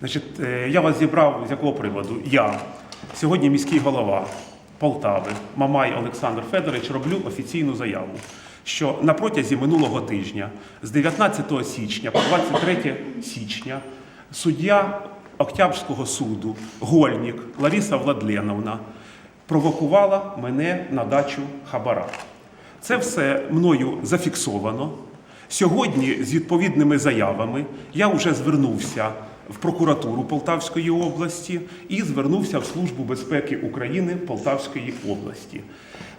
Значить, е, я вас зібрав з якого приводу? Я сьогодні міський голова Полтави, Мамай Олександр Федорович, роблю офіційну заяву, що на протязі минулого тижня, з 19 січня по 23 січня, суддя Октябрського суду Гольник Лариса Владленовна провокувала мене на дачу Хабара. Це все мною зафіксовано. Сьогодні з відповідними заявами я вже звернувся в прокуратуру Полтавської області і звернувся в Службу безпеки України Полтавської області.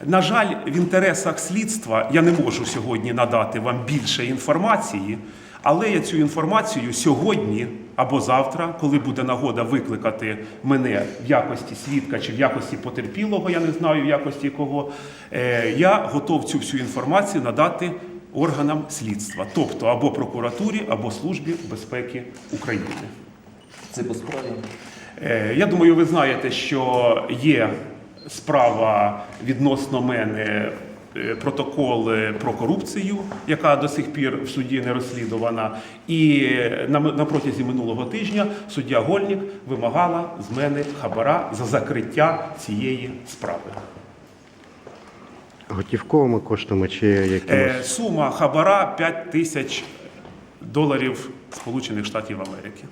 На жаль, в інтересах слідства я не можу сьогодні надати вам більше інформації, але я цю інформацію сьогодні або завтра, коли буде нагода викликати мене в якості свідка чи в якості потерпілого, я не знаю в якості кого, е, я готов цю всю інформацію надати органам слідства, тобто або прокуратурі, або Службі безпеки України. Це по справі. Е, Я думаю, ви знаєте, що є справа відносно мене. е, Протокол е, про корупцію, яка до сих пір в суді не розслідувана, і на, на протязі минулого тижня суддя Гольник вимагала з мене хабара за закриття цієї справи. Готівковими коштами чи якимось? Е, сума хабара 5 тисяч доларів Сполучених Штатів Америки.